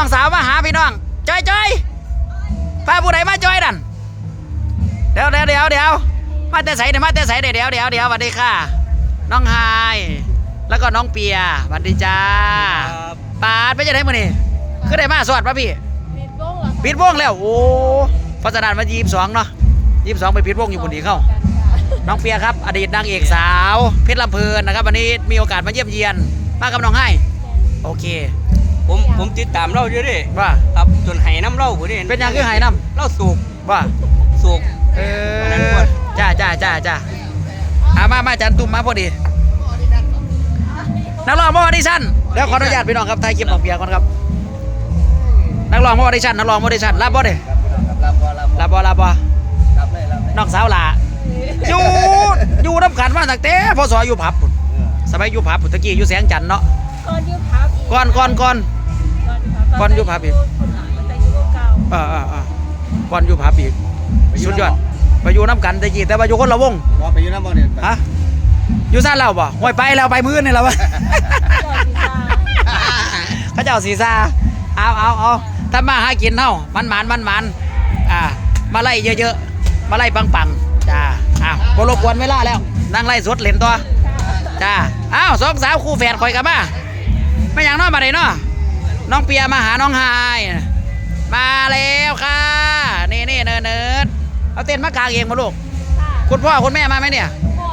น้องสาวมาหาพี่น้องจอยจอยพาผู้ใดมาจอยดันเดี๋ยวเดี๋ยวเดี๋ยวเดี๋ยวมาแต่ใสเดี๋ยวมาแต่ใสเดี๋ยวเดี๋ยวเดี๋ยวเดี๋ยวสวัสดีค่ะ น้องไฮายแล้วก็น้องเปียสวัสดีจ้าปาดไปจะได้มื้อนี่คือได้มาสวัสดีป่ะพี่ปิดวงเหรอปิดวงแล้วโอ้เพราะฉะนั้นมายีบสองเนาะยีบสองไปปิดวงอยู่บนนี้เข้าน้องเปียครับ อดีตนางเอกสาว เพชรลำเพลินนะครับ วันนี้มีโอกาสมาเยี่ยมเยียน มากับน้องให้โอเค ผมผมติดตามเราอยู่ดิว่า ครับจนไหน้ำเล่าผมนี่เป็นหยังคือไหน้เล่าสูกำว่า สูกเออันนั้นอก่อนจ้าจ้าจ้าจ้าอามามาจันตุ่มมาพอดี นักร้องมาออดิชั่นเดี๋ยวขออนุญาตพี่น้องครับถ่ายคลิปน้องเปียก่อนครับ นักร้องมาออดิชั่นนักร้องมาออดิชั่นรับบ่เด้รับบ่รับรับบ่รับบ่รับเลยรับเลยน้องสาวหล่ะอยู่อยู่น้ำขันมาตั้งแต่พศอยู่ผับพุ่นสมัยอยู่ผับพุ่นตะกี้อยู่แสงจันทน์เนาะก่อนยืมพับอีกก่อนก่อนก่อน ก่อนยุบพับอีกมันจะยุบเก่าเออเออเออก่อนอยู่ผับอีกสุดยอดไปอยู่น้ำกันตะกี้แต่ว่าอยู่คนละวงบ่ไปอยู่น้ำบ่เนี่ยฮะอยู่ซ่านเราบ่ห่วยไปแล้วไปมื้อนี่แล้ววะจอดสีตาเขาเจ้าสีซาเอาเอาเอาถ้ามาหากินเฮามันหมานมันหมานอ่ามาไล่เยอะๆมาไล่ปังๆจ้าอ้าวบ่รบกวนเวลาแล้วนั่งไล่สดเล่นตัวจ้าอ้าวสองสาวคู่แฝดคอยกันมาไม่อย่างน้อยมาเลยเนาะ น้องเปียมาหาน้องไฮายมาแล้วค่ะ นี่นี่เนิร์ดเนิร์ดเอาเต้นมากางเองมาลูกค่ะคุณพ่อคุณแม่มาไหมเนี่ย พ่อ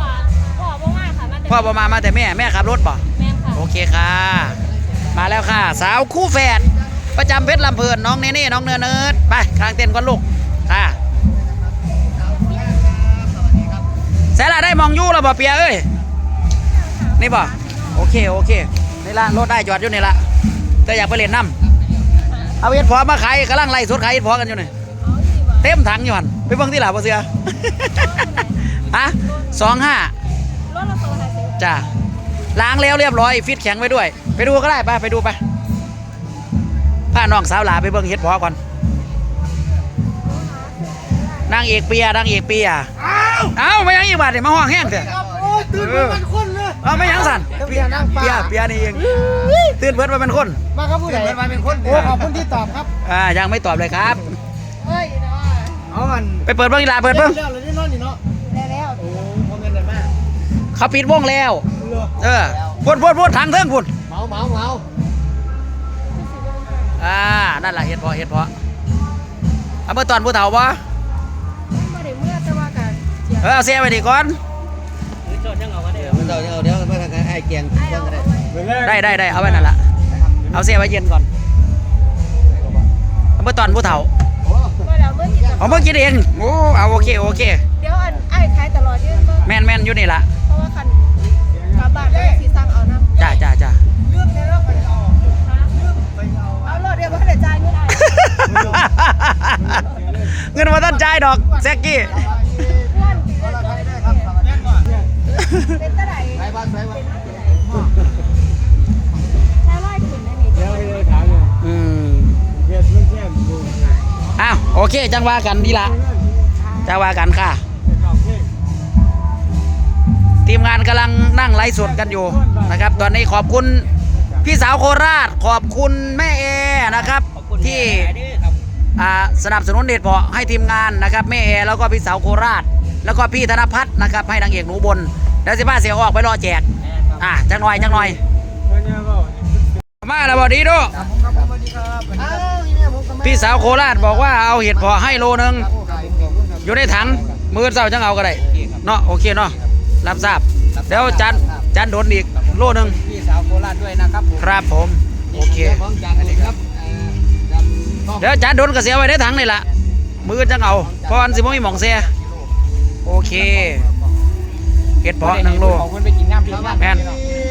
พ่อบ่มาค่ะมันพ่อบ่มามาแต่แม่ แม่ขับรถบ่แม่นค่ะ โอเคค่ะ มาแล้วค่ะ สาวคู่แฝดประจำเพชรลำเพลินน้องเนเน่น้องเนิร์ดเนิร์ดไปกลางเต้นก่อนลูก ค่ะแสละได้มองยู่แล้วบ่เปียเอ้ย นี่บ่โอเคโอเค นี่ละรถได้จอดอยู่นี่ละ แต่อยากไปเล่นน้ำเอาเห็ดพอมาขายกำลังไล่สดขายเห็ดพอกันอยู่นี่เอาสิบ่เต็มถังอยู่หันไปเบิ่งที่หล่ะบ่เสือฮะสองห้ารถเราโซนไหนสิจ้าล้างแล้วเรียบร้อยฟิตแข็งไว้ด้วย ไปดูก็ได้ไปไปดูไปพาน้องสาวหลาไปเบิ่งเฮ็ดพอก่อนนางเอกเปียนางเอกเปียเอ้าไม่ยังอีกบาทนี่มาห้องแห้งเถอะโอ้ตื่นเป็นคน เลยเอาไม่ยังสั่นเปียนั่งฟ้าเปียเปียนี่เองตื่นเบิดมาเป็นคนมาครับผู้ใหญ่มาเป็นคนโอ้ขอบคุณที่ตอบครับอ่ายังไม่ตอบเลยครับเฮ้ยเนาะเอามันไปเปิดเบิ่งอีหลาเปิดเบิ่งแล้วเลยนี่นอนนี่เนาะได้แล้วโอ้พอเงินได้มากเขาปิดวงแล้วเลือเออพูดพูดพูดทางเทิงพูดเมาเมาเมาอ่านั่นแหละเฮ็ดพอเฮ็ดพอเอาเมื่อตอนผู้เฒ่าปะบ่ได้เมื่อแต่ว่ากันเออเอาเสียไปดีก่อนเดี๋ยว เดี๋ยวเดี๋ยวมาทางไอ้เกียงไอ้เอาเอาไว้ได้ได้ได้เอาไว้นั่นละเอาเสียไว้เย็นก่อนเอามื่อตอนผู้เฒ่าบ่แล้วเมื่อกินเอาเมื่อกินเองโอ้เอาโอเคโอเคเดี๋ยวอันไอ้ขายตลอดยืนแม่นแม่นอยู่นี่ละเพราะว่าคันกลับบ้าสิสั่งเอานำจ้าจ้าจ้าลืมแล้วไปเอาไปเอาเอารถเดี๋ยวบ่ได้จ่ายเงินเงินมาต้นใจายดอกแซกกี้ บ้านไปบ้านใช้ร้อยขึ้นอันนี้เดี๋ยวเลยถามเลยอืมเฮ็ดเรื่องแค่ดูอ้าวโอเค จังว่ากันดีละจังว่ากันค่ะ ทีมงานกำลังนั่งไลฟ์สดกันอยู่นะครับ ตอนนี้ขอบคุณพี่สาวโคราช ขอบคุณแม่เอนะครับ ที่สนับสนุนเด็ดเพาะให้ทีมงานนะครับแม่เอแล้วก็พี่สาวโคราช แล้วก็พี่ธนพัฒน์นะครับ ให้นางเอกหนูบน แล้วสิบ้าเสียออกไปรอแจกอะจังหน่อยจังหน่อยมาแล้วบอดีโดครับผมครับผมสวัสดีครับอ้าวนี่แม่ผมก็มาพี่สาวโคราชบอกว่าเอาเห็ดเพาะให้โลนึงอยู่ในถังมือเศร้าจังเอาก็ได้เนาะโอเคเนาะรับทราบเดี๋ยวจันจันโดนอีกโลนึงพี่สาวโคราชด้วยนะครับผมครับผมโอเคของจันทร์ครับเอ่อจันทร์ทองเดี๋ยวจันโดนก็เสียไว้ในถังนี่ละมือจังเอาเพราะอันสิบ่มีหมองเสียโอเค เห็ดเพาะหนึ่งโลขอบคุณไปกินน้ำพี่น้ำแม่น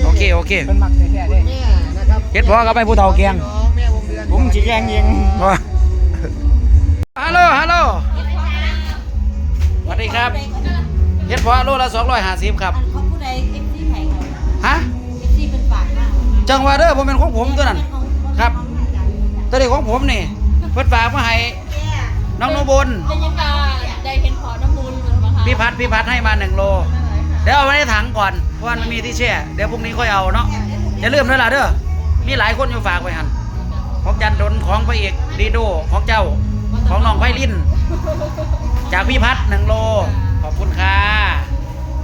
โอเคโอเคเพิ่นมักแท้ๆเด้แม่นะครับเห็ดเพาะก็ไปผู้เฒ่าแกงแม่วงเดือนผมสิแกงเองฮัลโหลฮัลโหลสวัสดีครับเห็ดเพาะโลละ250ครับเขาผู้ใดเอฟซีไผ่เขาฮะเอฟซีเป็นปากมากจังหวะเด้อผมเป็นของผมตัวนั้นครับตัวนี้ของผมนี่เพิ่นฝากมาให้น้องโนบนเป็นยังไงได้เห็นพอน้ำมูลเหมือนบ่คะพี่พัดพี่พัดให้มาหนึ่งโลเดี๋ยวเอาไว้ในถังก่อนเพราะว่ามันมีที่แช่เดี๋ยวพรุ่งนี้ค่อยเอาเนาะอย่าลืมด้วยล่ะเด้อมีหลายคนอยู่ฝากไว้หันของจันดนของพระเอกดีโดของเจ้าของน้องไพลินจากพี่พัฒน์หนึ่งโลขอบคุณค่ะ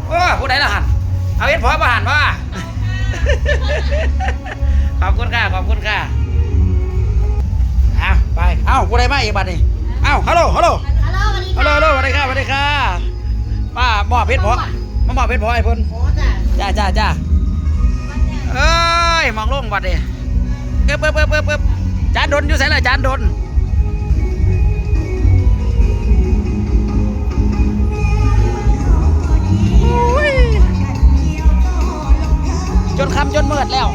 โอ้ผู้ใดละหันเอาเอ็ดพอมาหันว่าขอบคุณค่ะขอบคุณค่ะเอาไปเอาผู้ใดมาอีกบัดนี้เอาฮัลโหลฮัลโหลฮัลโหลสวัสดีฮัลโหลฮัลโหลสวัสดีค่ะสวัสดีค่ะป้ามอบเพชรพอ มามอบเพชรพอไอ้เพิ่นโอ้จ้ะจ้าจ้าจ้าเอ้ยมองลงบัดนี้เอ๊บเอ๊บเอ๊บเอ๊บเอ๊บจานดนอยู่ไสล่ะจานดนอุ้ยจนคำจนมืดแล้ว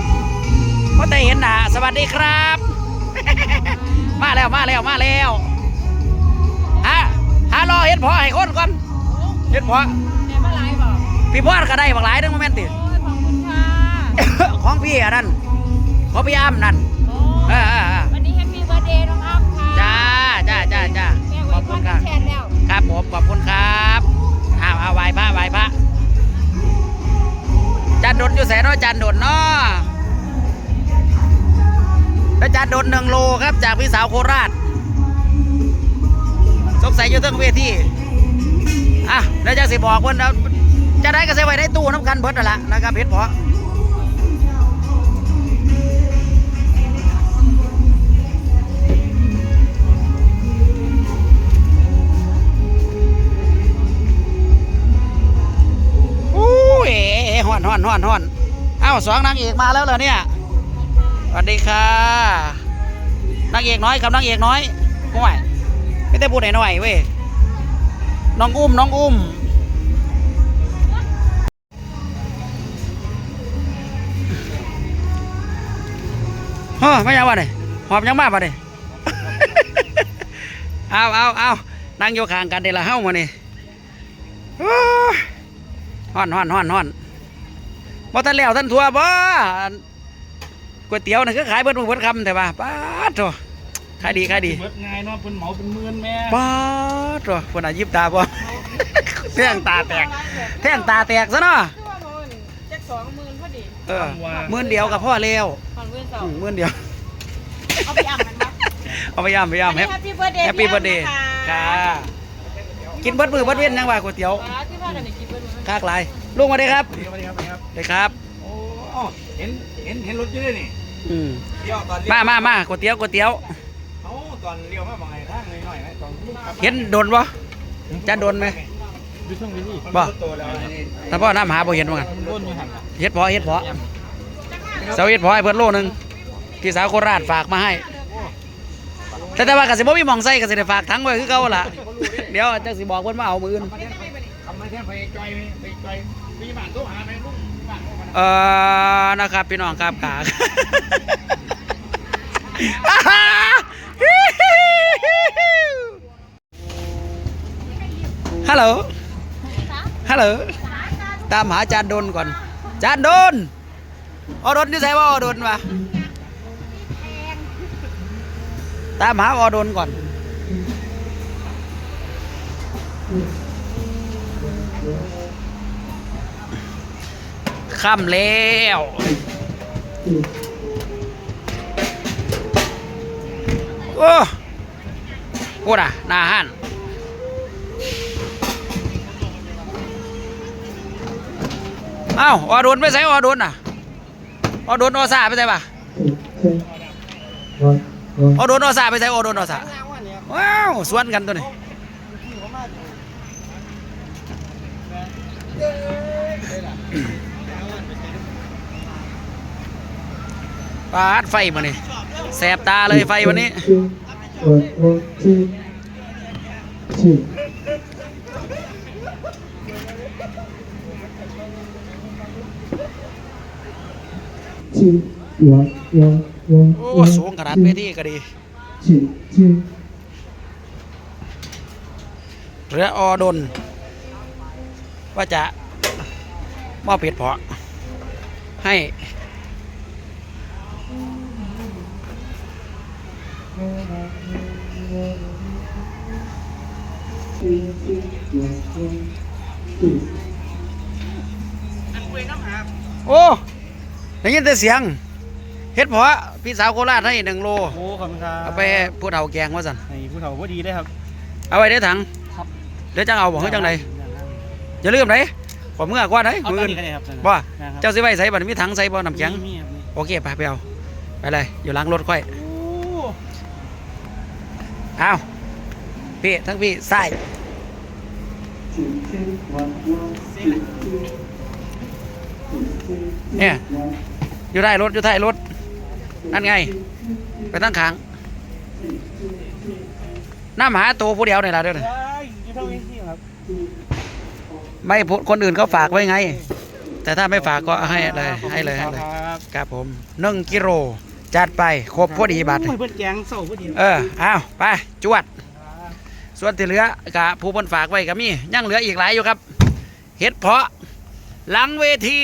พอแต่เห็นหน้าสวัสดีครับ มาแล้วมาแล้วมาแล้วฮะฮะรอเห็ดพอให้คนก่อนเห็ดพอ พี่พอดก็ได้บักหลายเด้อโมเมนติ โอ้ยขอบคุณค่ะของพี่อันนั้นของพี่อ้ำนั่นโอ้เออเออเออวันนี้แฮปปี้เบ t ร์ a เดย์น้องอ้ำค่ะจ้าจ้าจ้าจ้าแม่ขไว้อบพคุอณดครับแชร์แล้ว ครับผมขอบคุณครับอ้าวเอาไหว้พระไหว้พระจันดนอยู่แสนน้อยจันดนเนาะแล้วจันดนหนึ่งโลครับจากพี่สาวโคราช สงสัยอยู่เทั้งเวทีอะแล้วจะสิบอกเพิ่นแล้ว จะได้ก็ใส่ไว้ในตู้น้ำกันเพิ่นนั่นแหละนะครับเพชรเพาะอู้ยห่อนห่อนห่อนห่อนเอ้าสองนางเอกมาแล้วเหรอเนี่ยสวัสดีค่ะนางเอกน้อยกับนางเอกน้อยห่วยไม่ได้พูดหน่อยเว้ยน้องอุ้มน้องอุ้ม อไม่ยาววะเนี่ยหอบยังมากวะเนี่ยเอาเอาเอานั่งอยู่ข้างกันเดี๋ยวละเฮ้ามาเนี่ยฮ้อนฮ้อนฮ้อนฮ้อนบ่ทันแล้วท่านทัวบ่อันก๋วยเตี๋ยวนี่คือขายเบิดมื้อเบิดคำแต่ว่าป้าดโตขายดีขายดีเบิดง่ายเนาะเพิ่นเหมาเป็นหมื่นแม่ป้าดโตเพิ่นน่ะยิบตาบ่แท่งตาแตกแท่งตาแตกซะเนาะชั่วโมงจักสองหมื่นพอดี เออหมื่นเดียวกับพ่อแล้วผ่อนเพื่อนสออืงมหมื่นเดียว เอาไปอ่ำมันปะเอาไปย่ำไปย่ำแฮปปี้เบ t ร์ a เดย์แฮปปี้เบิร์ดเดย์ค่ะ กินเบิดมือเบิดเว้นยังว่าก๋วยเตี๋ยวที่พ่อกันในกินเบิร์ดคากหลายลุงมาได้ครับสวัสดีครับสวัสดีครับได้ครับ โอ้อ้อเห็นเห็นเห็นรถอยู่ด้วยนี่อืมเลี้ยวตอนเลี้ยวมามามาก๋วยเตี๋ยวก๋วยเตี๋ยว เอ้าตอนเลี้ยวมาบอกไงทางหน่อยๆไหมตอนลูกขับเห็นโดนบ่จะโดนไหม ดูช่องนี้ดิบ่โตแล้วนี่ถ้าพ่อน้ำหาบ่เห็นว่างั้นมันร่นอยู่หันเฮ็ดเพอเฮ็ดเพอเสาเฮ็ดเพอให้เพิ่นโลหนึงพี่สาวโคราชฝากมาให้ แต่แต่ว่ากสิบ่มีหม่องใส่ก็สิได้ฝากทั้งไว้คือเก่าล่ะ เดี๋ยวจักสิบอกเพิ่นมาเอามื้ออื่นทำมาแค่ไปจอยไปจอยมีบ้านโทรหาไหมลูกบ้านโทรหาเอ่อนะครับพี่น้องครับกาฮัลโหล ฮัลโหลตามหาจานโดนก่อน จานโดนออดนที่ใส่ว่าออโดนวะตามหาออดนก่อนค่ำแล้วโอ้พูดอะน้าห้าน อ้าออโดนไม่ใส่ออดนอะออโดนออซาไปใส่ปะออโดนออซาไปใส่ออโดนออซาว้าวสวนกันตัวนี้ปาดไฟมานี่แสบตาเลยไฟวันนี้ ชิวโอ้สูงขนาดเวทีก็ดีชิชิเรือออดน ว่าจะมอบเผ็ดเพาะให้โอ้ ได้ยินแต่เสียงเฮ็ดเพาะพี่สาวโคราชให้หนึ่งโลโอ้ขอบคุณครับเอาไปให้ผู้เฒ่าแกงว่าสั่นให้ผู้เฒ่าพอดีได้ครับ เอาไว้ในถังครับเดี๋ยวจังเอาบอกให้จังไดอย่าลืมไหนขอเมื่อกว่าไหนเอามือตอนอื่นนี้ก็ได้ครับบ่นะครับเจ้าสิไว้ใส่บัดมีถังใส่บ่น้ำแข็งมีครับมีโอเคไปไปเอาไปเลยอยู่หล้างรถค่อยโอ้เอาพี่ทั้งพี่ใส่เนี่ย อยู่ได้รถอยู่ท้ายรถ นั่นไง ไปตั้งขางน้ำหาตัวผู้เดียวนี่ล่ะเด้อได้ยี่เท่านี้ครับไม่พูดคนอื่นเขาฝากไว้ไง แต่ถ้าไม่ฝากก็ให้เลยให้เลยให้เลยครับครับผมหนึ่งกิโลจัดไปครบพอดีบาทโอ้ยเพิ่นแกงเศร้าพอดีเออเอาไปจวด ส่วนที่เหลือกะผู้เพิ่นฝากไว้ก็มียังเหลืออีกหลายอยู่ครับเฮ็ดเพาะหลังเวที